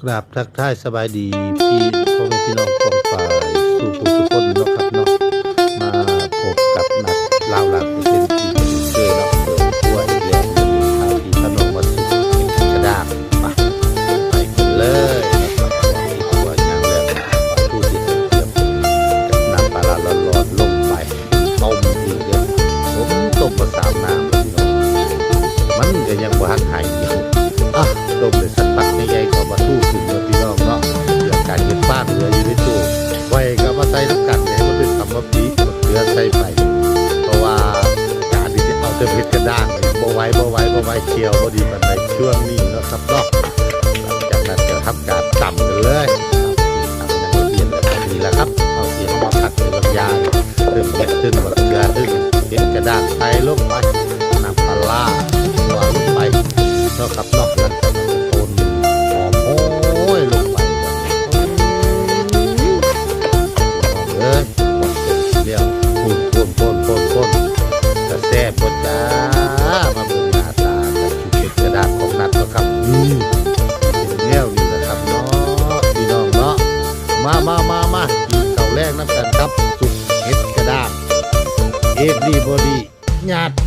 ครับทักทายสบายดีพี่พ่อแม่พี่น้องกองฝ่ายสู่ผู้สุคนเนาะครับเนาะมาพบกับนัดลาวหลักเช่นที่เป็นเคยเนาะเปิดตัวอีกแล้วทางที่ถนนวัดสุขกระดาษมาไปกันเลยนะครับว่าอย่างแรกผู้ที่เตรียมกับน้ำปลาร้าร้อนลงไปต้มอีกเด้อผมต้มมาสามน้ำพี่น้องมันก็ยังบ่ทันหายอยู่ ลือใส่ไป เพราะว่าการที่จะเอาเต็มเพชรกระด้างบ่ไว้บ่ไว้บ่ไว้เชียวบ่ดีมันในช่วงนี้นะครับเนาะหลังจากนั้นจะทำการตำกันเลยตำอย่างละเอียดแบบนี้แหละครับเอาเสียงมาผัดเป็นลำยางเติมเม็ดตึ้งมะเขือตึ้งเพชรกระด้างใส่ลงไปน้ำปลาร้าวางลงไปเนาะครับเนาะหลังจากนั้นต้นหอมโอ้ยลงไปห แรกน้ำกันครับ สุกเห็ดกระด้างเอฟดดีบอดีญาติ